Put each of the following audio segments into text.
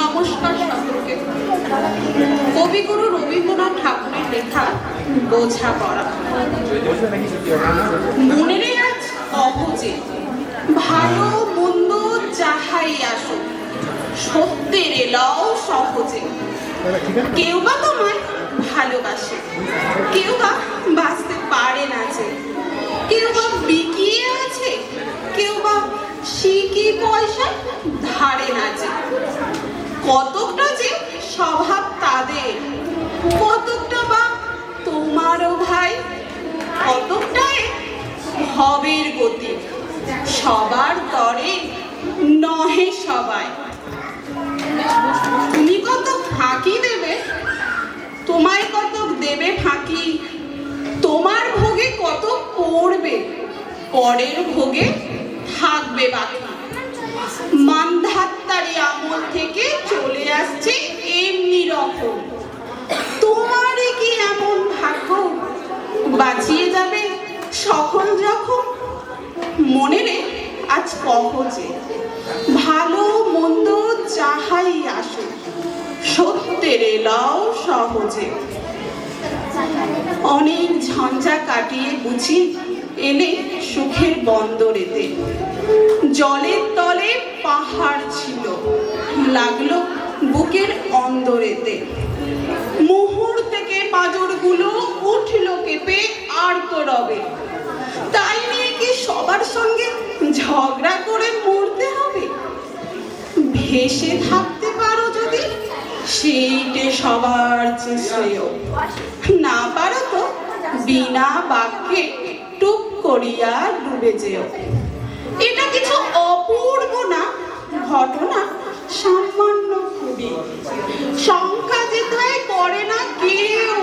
নমস্কার সকলকে। কবিগুরু রবীন্দ্রনাথ ঠাকুরের লেখা বোঝা পড়া। মনের আজ অবুঝে। ভালো মন্দ যাহাই আসুক, সত্যের এলাও সহজে। কেউ বা তোমায় ভালোবাসে, কেউ বা বাঁচতে পারে কেউ বা বিকিয়ে আছে, কেউ বা শিকি পয়সা ধারে না কতকটা যে স্বভাব তাদের, কতকটা বা তোমারও ভাই, কতকটাই ভবের গতি। সবার তরে নহে সবাই। তুমি কত ফাঁকি দেবে, তোমায় কত দেবে ফাঁকি তোমার ভোগে কত পড়বে? পরের ভোগে থাকবে বাকি। মান্ধাত্তারি আমল থেকে চলে আসছে এমনি রকম। তোমারই কি এমন ভাগ্য? বাঁচিয়ে যাবে সকল যখন মনে রে, আজ কহজে ভালো মন্দ যাহাই আসুক, সত্যের এলাও সহজে। অনেক ঝঞ্ঝা কাটিয়ে বুঝি এলে সুখের বন্দরেতে। জলের তলে পাহাড় ছিল, লাগল বুকের অন্দরেতে। মুহুর থেকে পাঁজরগুলো উঠল কেঁপে আর তো রবে। তাই নিয়ে কি সবার সঙ্গে ঝগড়া করে মরতে হবে? ভেসে থাকতে সেইটে সবার চেয়ে শ্রেয়। না পারো তো, বিনা বাক্যে টুক করিয়া ডুবে যেও। এটা কিছু অপূর্ব না, ঘটনা সামান্য খুবই। সংখ্যা যেথায় করে না কেউ,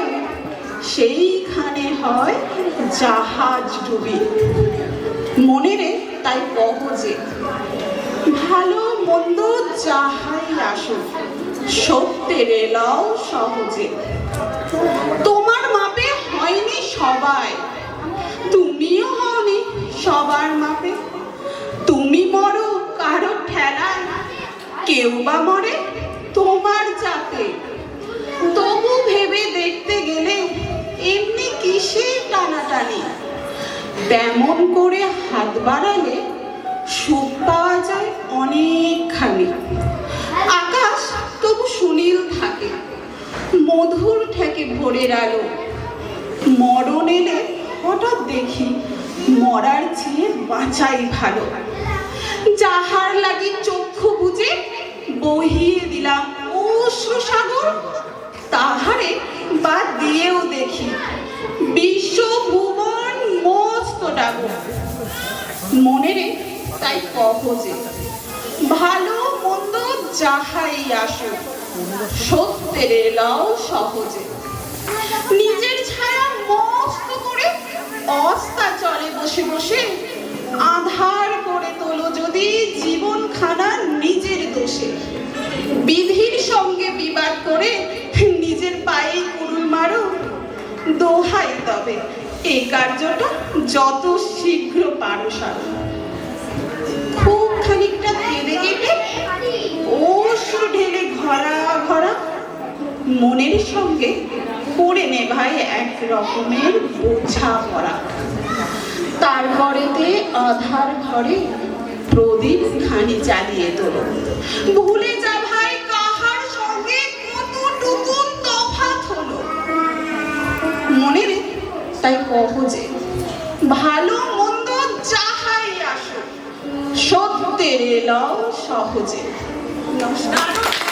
সেইখানে হয় জাহাজ ডুবি। মনে রে, তাই কহজে ভালো মন্দ যাহাই আসুক সত্যের এলাও সহজে। তোমার মাপে হয়নি সবাই। তুমিও হওনি সবার মাপে। তুমি মরো কারও ঠেলায়। কেউ বা মরে তোমার যাতে তবু ভেবে দেখতে গেলে এমনি কিসের টানাটানি? তেমন করে হাত বাড়ালে সুখ পাওয়া যায় অনেকখানি। ভোরের আলো। মরণ এলে হঠাৎ দেখি মরার চেয়ে বাঁচাই ভালো। যাহার লাগি চক্ষু বুঝে বহিয়ে দিলাম। অশ্রু সাগর তাহারে বা দিয়েও দেখি। বিশ্ব ভুবন মস্ত মনে রে তাই কহজে ভালো মন্দ যাহাই আসুক। সত্যের এলাও সহজে। নিজের ছায়া মস্ত করে অস্তা চলে বসে বসে আধার করে তোলো যদি জীবন খানা নিজের দোষে। বিধির সঙ্গে বিবাদ করে নিজের পায়ে কুড়ুল মারো, দোহাই তবে। এই কার্যটা যত শীঘ্র পারো সারো মনের সঙ্গে করে নে ভাই এক রকমের বোঝা ভরা তারপরেতে আধার ঘরে প্রদীপ খানি জ্বালিয়ে তোলো। ভুলে যা ভাই, কাহার সঙ্গে হলো? মনে রে, তাই কহ যে, ভালো মন্দ যাহাই আসুক, সত্যের এলাও সহজে। নমস্কার।